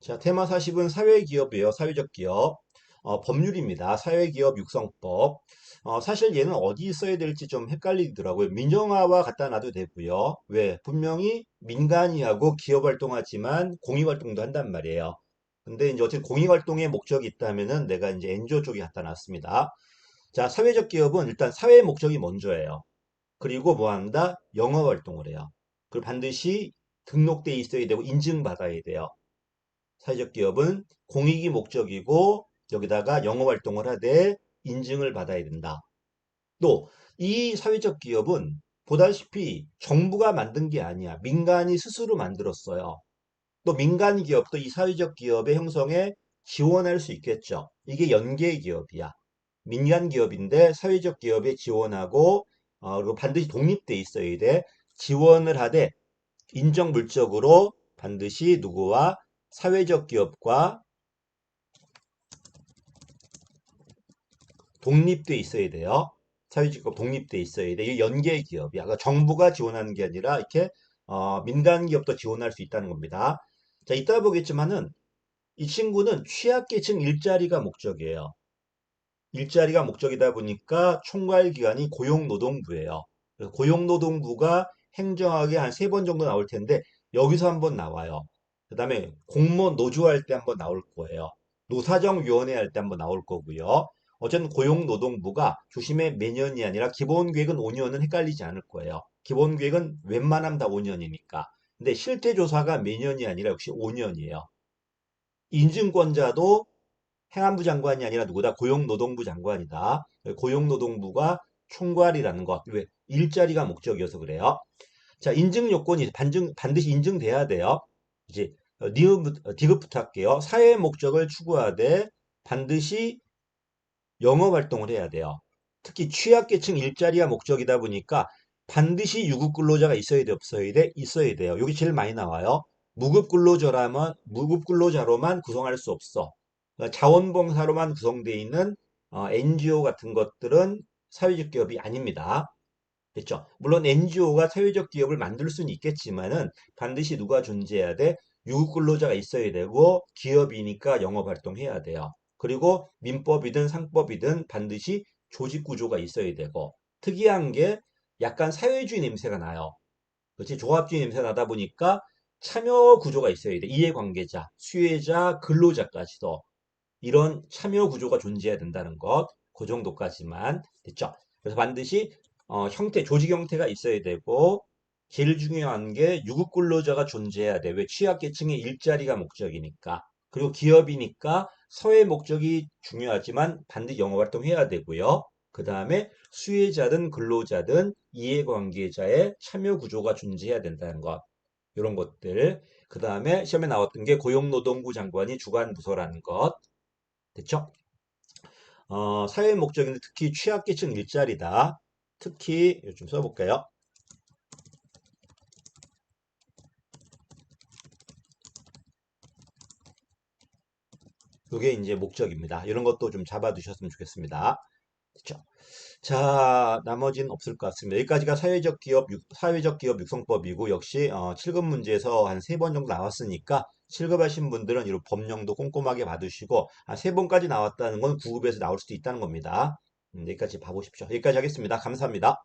자, 테마 40은 사회기업이에요. 사회적 기업. 어, 법률입니다. 사회기업 육성법. 어, 사실 얘는 어디 써야 될지 좀 헷갈리더라고요. 민영화와 갖다 놔도 되고요. 왜? 분명히 민간이 하고 기업 활동하지만 공익 활동도 한단 말이에요. 근데 이제 어쨌든 공익 활동의 목적이 있다면은 내가 이제 엔조 쪽에 갖다 놨습니다. 자, 사회적 기업은 일단 사회 목적이 먼저예요. 그리고 뭐 한다? 영업 활동을 해요. 그리고 반드시 등록돼 있어야 되고 인증받아야 돼요. 사회적 기업은 공익이 목적이고 여기다가 영업 활동을 하되 인증을 받아야 된다. 또 이 사회적 기업은 보다시피 정부가 만든 게 아니야. 민간이 스스로 만들었어요. 또 민간 기업도 이 사회적 기업의 형성에 지원할 수 있겠죠. 이게 연계 기업이야. 민간 기업인데 사회적 기업에 지원하고 어, 그리고 반드시 독립돼 있어야 돼. 지원을 하되 인정 물적으로 반드시 누구와 사회적 기업과 독립돼 있어야 돼요. 사회적 기업 독립돼 있어야 돼. 이게 연계 기업이야. 그러니까 정부가 지원하는 게 아니라 이렇게 어, 민간 기업도 지원할 수 있다는 겁니다. 자, 이따 보겠지만은 이 친구는 취약계층 일자리가 목적이에요. 일자리가 목적이다 보니까 총괄기관이 고용노동부예요. 고용노동부가 행정하게 한 세 번 정도 나올 텐데 여기서 한번 나와요. 그 다음에 공무원 노조할 때 한번 나올 거예요. 노사정위원회 할 때 한번 나올 거고요. 어쨌든 고용노동부가 조심해 매년이 아니라 기본계획은 5년은 헷갈리지 않을 거예요. 기본계획은 웬만하면 다 5년이니까. 근데 실태조사가 매년이 아니라 역시 5년이에요. 인증권자도 행안부 장관이 아니라 누구다? 고용노동부 장관이다. 고용노동부가 총괄이라는 것. 왜? 일자리가 목적이어서 그래요. 자, 인증 요건이 반증, 반드시 인증돼야 돼요. 이제 어, 어, 디귿부터 할게요. 사회 목적을 추구하되 반드시 영업 활동을 해야 돼요. 특히 취약계층 일자리가 목적이다 보니까 반드시 유급 근로자가 있어야 돼, 없어야 돼? 있어야 돼요. 여기 제일 많이 나와요. 무급 근로자라면 무급 근로자로만 구성할 수 없어. 그러니까 자원봉사로만 구성되어 있는 어, NGO 같은 것들은 사회적 기업이 아닙니다. 됐죠? 물론 NGO가 사회적 기업을 만들 수는 있겠지만은 반드시 누가 존재해야 돼? 유급 근로자가 있어야 되고 기업이니까 영업 활동해야 돼요. 그리고 민법이든 상법이든 반드시 조직 구조가 있어야 되고 특이한 게 약간 사회주의 냄새가 나요. 그렇지? 조합주의 냄새 나다 보니까 참여 구조가 있어야 돼. 이해관계자, 수혜자, 근로자까지도 이런 참여 구조가 존재해야 된다는 것. 그 정도까지만 됐죠. 그래서 반드시 어, 형태, 조직 형태가 있어야 되고 제일 중요한 게 유급 근로자가 존재해야 돼. 왜 취약계층의 일자리가 목적이니까. 그리고 기업이니까 서해 목적이 중요하지만 반드시 영업 활동해야 되고요. 그 다음에 수혜자든 근로자든 이해관계자의 참여 구조가 존재해야 된다는 것. 이런 것들. 그 다음에 시험에 나왔던 게 고용노동부 장관이 주관 부서라는 것. 됐죠? 어, 사회 목적인데 특히 취약계층 일자리다. 특히 좀 써볼까요? 이게 이제 목적입니다. 이런 것도 좀 잡아두셨으면 좋겠습니다. 그렇죠? 자, 나머지는 없을 것 같습니다. 여기까지가 사회적 기업, 육, 사회적 기업 육성법이고 역시 어, 7급 문제에서 한 세 번 정도 나왔으니까 7급 하신 분들은 이런 법령도 꼼꼼하게 봐두시고 한 세 번까지 나왔다는 건 9급에서 나올 수도 있다는 겁니다. 음, 여기까지 봐보십시오. 여기까지 하겠습니다. 감사합니다.